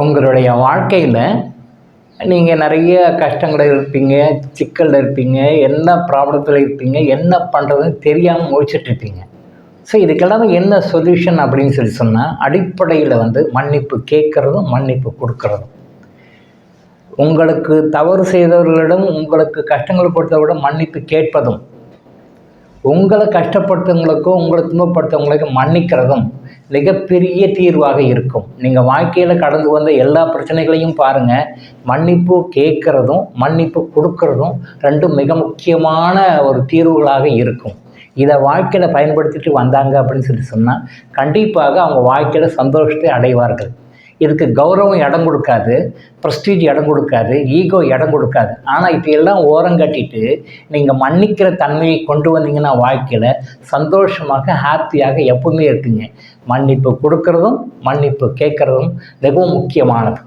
உங்களுடைய வாழ்க்கையில் நீங்கள் நிறைய கஷ்டங்கள் இருப்பீங்க சிக்கலில் இருப்பீங்க என்ன ப்ராப்ளத்தில் இருப்பீங்க என்ன பண்ணுறதுன்னு தெரியாமல் முழிச்சிட்டு இருப்பீங்க. ஸோ இதுக்கெல்லாம் என்ன சொல்யூஷன் அப்படின்னு சொல்லி சொன்னால் அடிப்படையில் வந்து மன்னிப்பு கேட்குறதும் மன்னிப்பு கொடுக்கறதும். உங்களுக்கு தவறு செய்தவர்களிடம் உங்களுக்கு கஷ்டங்கள் கொடுத்ததை விட மன்னிப்பு கேட்பதும் உங்களை கஷ்டப்படுத்தவங்களுக்கும் உங்களை துன்பப்படுத்தவங்களுக்கும் மன்னிக்கிறதும் மிகப்பெரிய தீர்வாக இருக்கும். நீங்கள் வாழ்க்கையில் கடந்து வந்த எல்லா பிரச்சனைகளையும் பாருங்கள் மன்னிப்பு கேட்குறதும் மன்னிப்பு கொடுக்கறதும் ரெண்டும் மிக முக்கியமான ஒரு தீர்வுகளாக இருக்கும். இதை வாழ்க்கையில் பயன்படுத்திட்டு வந்தாங்க அப்படின்னு சொல்லி சொன்னால் கண்டிப்பாக அவங்க வாழ்க்கையில் சந்தோஷத்தை அடைவார்கள். இதுக்கு கௌரவம் இடம் கொடுக்காது ப்ரெஸ்டீஜ் இடம் கொடுக்காது ஈகோ இடம் கொடுக்காது. ஆனால் இப்போ எல்லாம் ஓரம் கட்டிட்டு நீங்கள் மன்னிக்கிற தன்மையை கொண்டு வந்தீங்கன்னா வாழ்க்கையில் சந்தோஷமாக ஹாப்பியாக எப்பவுமே இருக்குங்க மன்னிப்பு கொடுக்கறதும் மன்னிப்பு கேட்குறதும் மிகவும் முக்கியமானது.